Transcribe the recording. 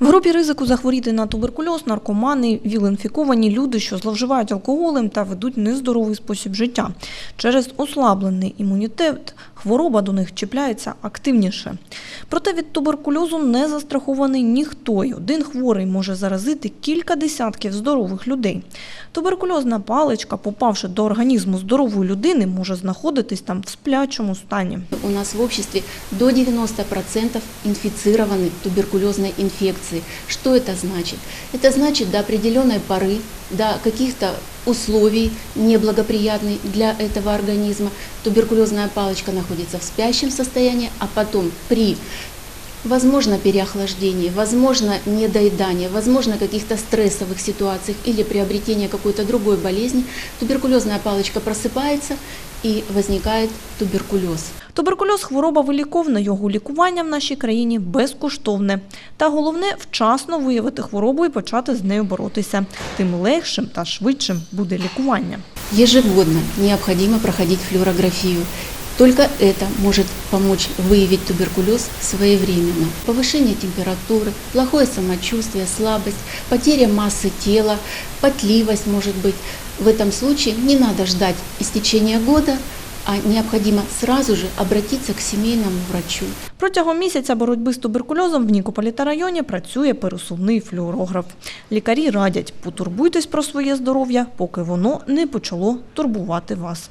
В групі ризику захворіти на туберкульоз наркомани, віл-інфіковані люди, що зловживають алкоголем та ведуть нездоровий спосіб життя. Через ослаблений імунітет хвороба до них чіпляється активніше. Проте від туберкульозу не застрахований ніхто, і один хворий може заразити кілька десятків здорових людей. Туберкульозна паличка, попавши до організму здорової людини, може знаходитись там в сплячому стані. У нас в обществе до 90% инфицированы туберкулезной инфекцией. Что это значит? Это значит до определенной поры, до каких-то условий неблагоприятных для этого организма. Туберкулезная палочка находится в спящем состоянии, а потом при Возможно переохлаждение, возможно недоедание, возможно каких-то стрессовых ситуациях или приобретение какой-то другой болезни, туберкулезная палочка просыпается и возникает туберкулез. Туберкульоз хвороба виліковна, його лікування в нашій країні безкоштовне. Та головне вчасно виявити хворобу і почати з нею боротися. Тим легшим та швидшим буде лікування. Ежегодно необходимо проходить флюорографию. Только это может помочь выявить туберкулез своевременно. Повышение температуры, плохое самочувствие, слабость, потеря массы тела, потливость может быть. В этом случае не надо ждать истечения года, а необходимо сразу же обратиться к сімейному врачу. Протягом місяця боротьби з туберкульозом в Нікополі та районі працює пересувний флюорограф. Лікарі радять, потурбуйтесь про своє здоров'я, поки воно не почало турбувати вас.